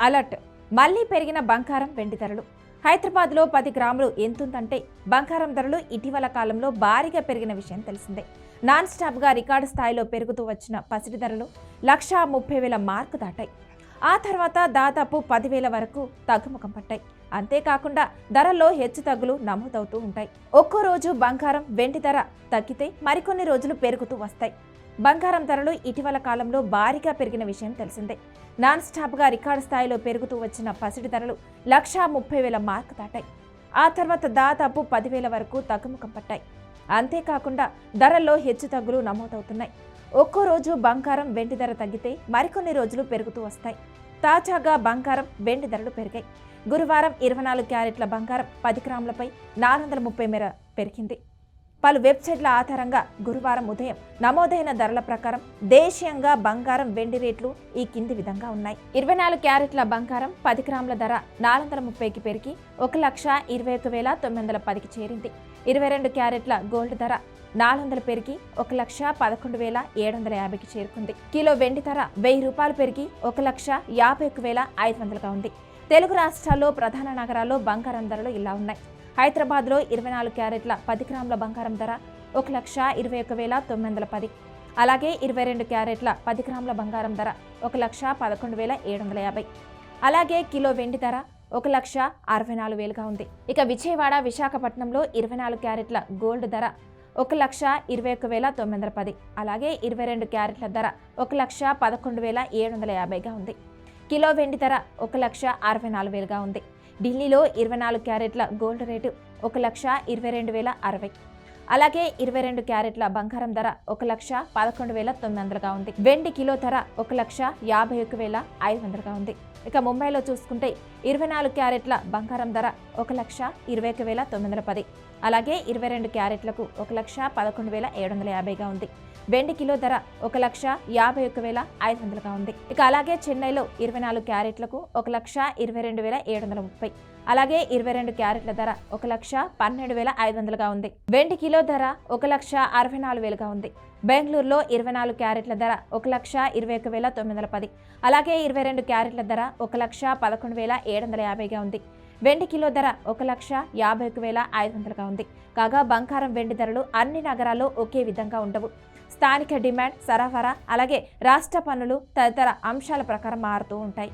Alert. మళ్ళీ పెరిగిన బంగారం వెండి ధరలు. హైదరాబాద్లో పది గ్రాములు ఎంతుందంటే బంగారం ధరలు ఇటీవల కాలంలో భారీగా పెరిగిన విషయం తెలిసిందే. నాన్ స్టాప్గా రికార్డు స్థాయిలో పెరుగుతూ వచ్చిన పసిడి ధరలు లక్షా ముప్పై వేల మార్కు దాటాయి. ఆ తర్వాత దాదాపు పదివేల వరకు తగ్గుముఖం పట్టాయి. అంతేకాకుండా ధరల్లో హెచ్చు తగ్గులు నమోదవుతూ ఉంటాయి. ఒక్కో రోజు బంగారం వెండి ధర తగ్గితే మరికొన్ని రోజులు పెరుగుతూ వస్తాయి. బంగారం ధరలు ఇటీవల కాలంలో భారీగా పెరిగిన విషయం తెలిసిందే. నాన్ స్టాప్గా రికార్డు స్థాయిలో పెరుగుతూ వచ్చిన పసిడి ధరలు లక్షా ముప్పై వేల మార్కు దాటాయి. ఆ తర్వాత దాదాపు పదివేల వరకు తగ్గుముఖం పట్టాయి. అంతేకాకుండా ధరల్లో హెచ్చు తగ్గులు నమోదవుతున్నాయి. ఒక్కో రోజు బంగారం వెండి ధర తగ్గితే మరికొన్ని రోజులు పెరుగుతూ వస్తాయి. తాజాగా బంగారం వెండి ధరలు పెరిగాయి. గురువారం ఇరవై నాలుగు క్యారెట్ల బంగారం పది గ్రాములపై నాలుగు వందల ముప్పై మేర పెరిగింది. పలు వెబ్సైట్ల ఆధారంగా గురువారం ఉదయం నమోదైన ధరల ప్రకారం దేశీయంగా బంగారం వెండి రేట్లు ఈ కింది విధంగా ఉన్నాయి. ఇరవై నాలుగు క్యారెట్ల బంగారం పది గ్రాముల ధర నాలుగు వందల ముప్పైకి పెరిగి ఒక లక్ష ఇరవై ఒక వేల తొమ్మిది వందల పదికి చేరింది. ఇరవై రెండు క్యారెట్ల గోల్డ్ ధర నాలుగు వందలు పెరిగి ఒక లక్ష పదకొండు వేల ఏడు వందల యాభైకి చేరుకుంది. కిలో వెండి ధర వెయ్యి రూపాయలు పెరిగి ఒక లక్ష యాభై ఒక వేల ఐదు వందలుగా ఉంది. తెలుగు రాష్ట్రాల్లో ప్రధాన నగరాల్లో బంగారం ధరలు ఇలా ఉన్నాయి. హైదరాబాద్లో ఇరవై నాలుగు క్యారెట్ల పది గ్రాముల బంగారం ధర ఒక లక్ష ఇరవై ఒక వేల తొమ్మిది వందల పది. అలాగే ఇరవై రెండు క్యారెట్ల పది గ్రాముల బంగారం ధర ఒక లక్ష పదకొండు వేల ఏడు వందల యాభై. అలాగే కిలో వెండి ధర ఒక లక్ష అరవై నాలుగు వేలుగా ఉంది. ఇక విజయవాడ విశాఖపట్నంలో ఇరవై నాలుగు క్యారెట్ల గోల్డ్ ధర ఒక లక్ష ఇరవై ఒక వేల తొమ్మిది వందల పది. అలాగే ఇరవై రెండు క్యారెట్ల ధర ఒక లక్ష పదకొండు వేల ఏడు వందల యాభైగా ఉంది. కిలో వెండి ధర ఒక లక్ష అరవై నాలుగు వేలుగా ఉంది. ఢిల్లీలో ఇరవై నాలుగు క్యారెట్ల గోల్డ్ రేటు ఒక లక్ష ఇరవై రెండు వేల అరవై అలాగే ఇరవై రెండు క్యారెట్ల బంగారం ధర ఒక లక్ష పదకొండు వేల తొమ్మిది వందలుగా ఉంది. వెండి కిలో ధర ఒక లక్ష యాభై ఒక వేల ఐదు వందలుగా ఉంది. ఇక ముంబైలో చూసుకుంటే ఇరవై నాలుగు క్యారెట్ల బంగారం ధర ఒక లక్ష ఇరవై ఒక వేల తొమ్మిది వందల పది. అలాగే ఇరవై రెండు క్యారెట్లకు ఒక లక్ష పదకొండు వేల ఏడు వందల యాభైగా ఉంది. వెండి కిలో ధర ఒక లక్ష యాభై ఒక వేల ఐదు వందలుగా ఉంది. ఇక అలాగే చెన్నైలో ఇరవై నాలుగు క్యారెట్లకు ఒక లక్ష ఇరవై రెండు వేల ఏడు వందల ముప్పై. అలాగే ఇరవై రెండు క్యారెట్ల ధర ఒక లక్ష పన్నెండు వేల ఐదు వందలుగా ఉంది. వెండి కిలో ధర ఒక లక్ష అరవై నాలుగు వేలుగా ఉంది. బెంగళూరులో ఇరవై నాలుగు క్యారెట్ల ధర ఒక లక్ష ఇరవై ఒక వేల తొమ్మిది వందల పది. అలాగే ఇరవై రెండు క్యారెట్ల ధర ఒక లక్ష పదకొండు వేల ఏడు వందల యాభైగా ఉంది. వెండి కిలో ధర ఒక లక్ష యాభై ఒక వేల ఐదు వందలుగా ఉంది. కాగా బంగారం వెండి ధరలు అన్ని నగరాల్లో ఒకే విధంగా ఉండవు. స్థానిక డిమాండ్ సరఫరా అలాగే రాష్ట్ర పన్నులు తదితర అంశాల ప్రకారం మారుతూ ఉంటాయి.